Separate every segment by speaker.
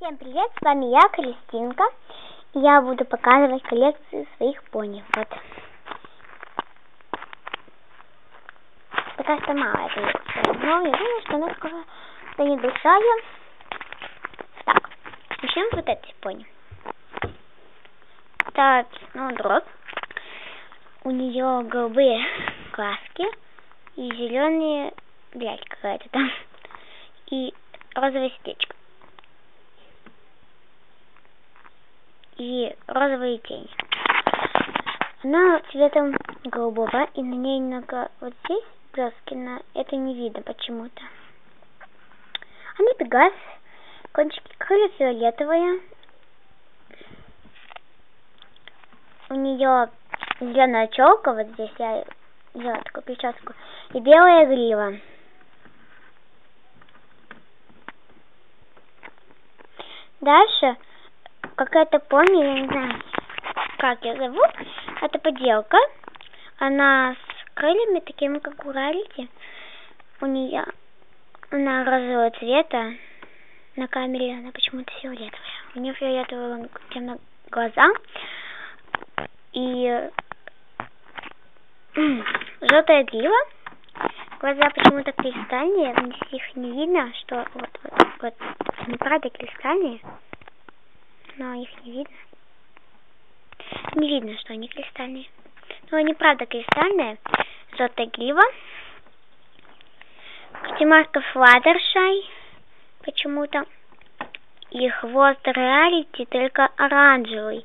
Speaker 1: Всем привет, с вами я, Кристинка. И я буду показывать коллекцию своих пони. Вот. Что малая коллекция. Но я думаю, что она скоро станет большая. Так, начнем вот эти пони. Это ну, дробь. У нее голубые глазки и зеленые блядь, какая-то там. И розовое сердечко. И розовые тени. Она цветом голубого, и на ней немного вот здесь блески, на это не видно почему-то. Она пегас, кончики крылья фиолетовые. У нее зеленая челка, вот здесь я взяла такую прическу, и белая грива. Дальше какая-то пони, я не знаю, как я зову, это поделка. Она с крыльями такими, как у Рарити. У нее она розового цвета. На камере она почему-то фиолетовая. У нее фиолетовые темно глаза. И желтая грива. Глаза почему-то кристальные, их не видно, что вот, вот, вот, правда кристальные, но их не видно. Не видно, что они кристальные. Но они правда кристальные. Желтая грива. Катимарка Фладершай почему-то. И хвост Рарити только оранжевый.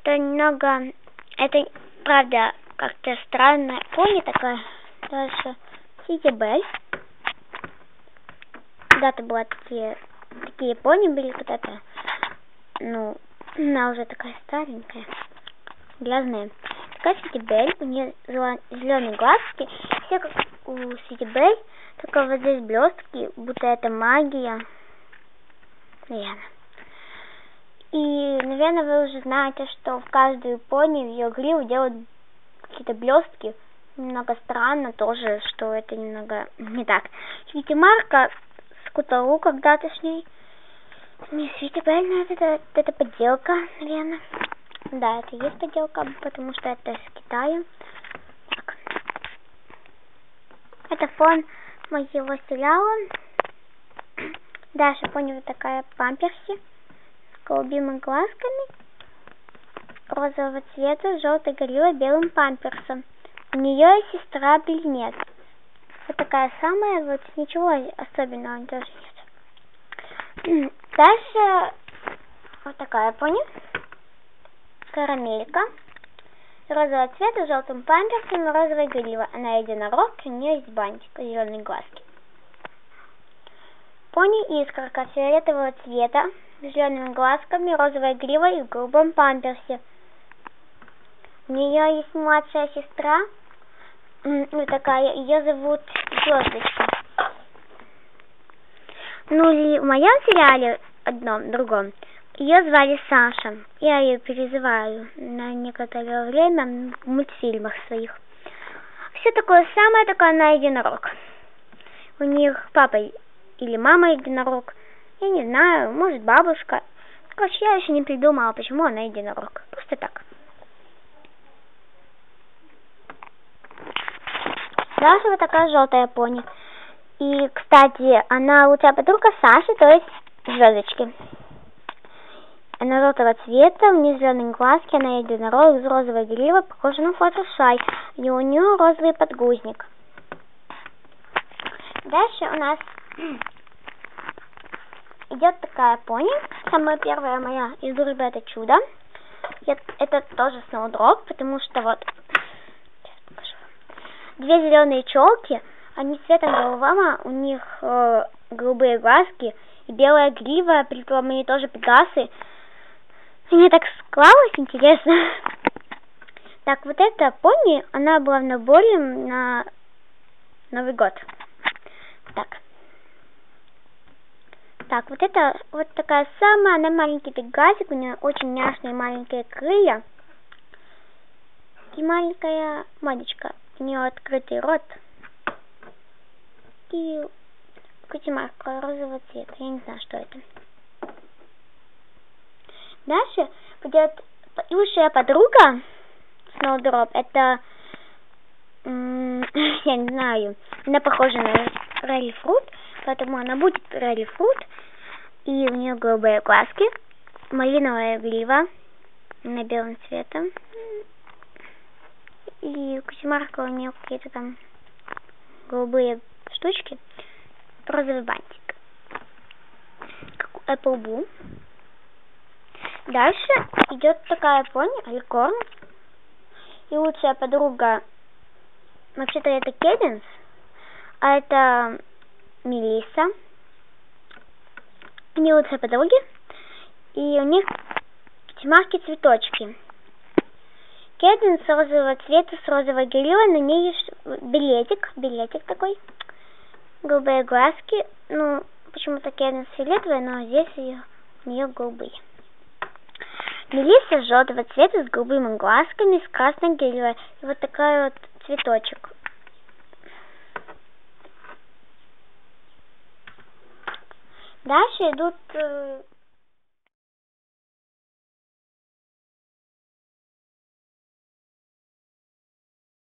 Speaker 1: Это немного... Это правда как-то странная пони такая. Дальше Сити Бель. Когда-то была такие, такие пони были когда-то. Ну, она уже такая старенькая, грязная. Такая Сити Бель, у нее зеленые глазки, все как у Сити Бель, только вот здесь блестки, будто это магия. Наверное. И, наверное, вы уже знаете, что в каждую пони в ее гриву делают какие-то блестки немного странно тоже, что это немного не так. Видите, Марка скуталу когда-то с ней. Не, Свити правильно, это, это подделка, наверное. Да, это есть подделка, потому что это с Китая. Так. Это фон моего сериала. Даша, понял, такая памперси с голубыми глазками розового цвета, желтой горилла белым памперсом. У нее сестра-близнец. Вот такая самая, вот ничего особенного тоже нет. Дальше вот такая пони. Карамелька. Розового цвета, желтым памперсом, розовая грива. Она единорог, у нее есть бантик, зеленые глазки. Пони искорка фиолетового цвета, с зелеными глазками, розовая грива и в голубом памперсе. У нее есть младшая сестра, ну такая, ее зовут Звездочка. Ну и в моем сериале, одном, другом, ее звали Саша. Я ее перезываю на некоторое время в мультфильмах своих. Все такое самое, только она единорог. У них папа или мама единорог. Я не знаю, может бабушка. Короче, я еще не придумала, почему она единорог. Просто так. Даша вот такая желтая пони. И, кстати, она лучшая подруга Саши, то есть звездочки. Она желтого цвета, у нее зеленые глазки, она единорог из розового дерева, похожа на флаттершай. И у нее розовый подгузник. Дальше у нас идет такая пони. Самая первая моя из дружбы это чудо. Это тоже сноудроп, потому что вот две зеленые челки, они цветом голубого, у них э, голубые глазки и белая грива, при том они тоже пегасы. Мне так склалось, интересно. Так, вот эта пони, она была в наборе на Новый год. Так. Так, вот это вот такая самая, она маленький пегасик, у нее очень няшные маленькие крылья. И маленькая модечка у нее открытый рот и кутимарка розового цвета. Я не знаю, что это. Дальше пойдет лучшая подруга Сноудроп. Это, я не знаю, она похожа на Ралли Фрут, поэтому она будет Ралли Фрут. И у нее голубые глазки, малиновая грива на белом цветом. И у Кузимарка у нее какие-то там голубые штучки, розовый бантик. Как Apple Blue. Дальше идет такая пони, Алькорн. И лучшая подруга, вообще-то это Кеденс, а это Мелисса. Они лучшие подруги. И у них тьмарки цветочки. Кеденс розового цвета с розовой гривой, на ней билетик, билетик такой. Голубые глазки, ну, почему-то Кеденс фиолетовая, но здесь ее, у нее голубые. Мелисса желтого цвета с голубыми глазками, с красной гривой. И вот такая вот цветочек. Дальше идут э,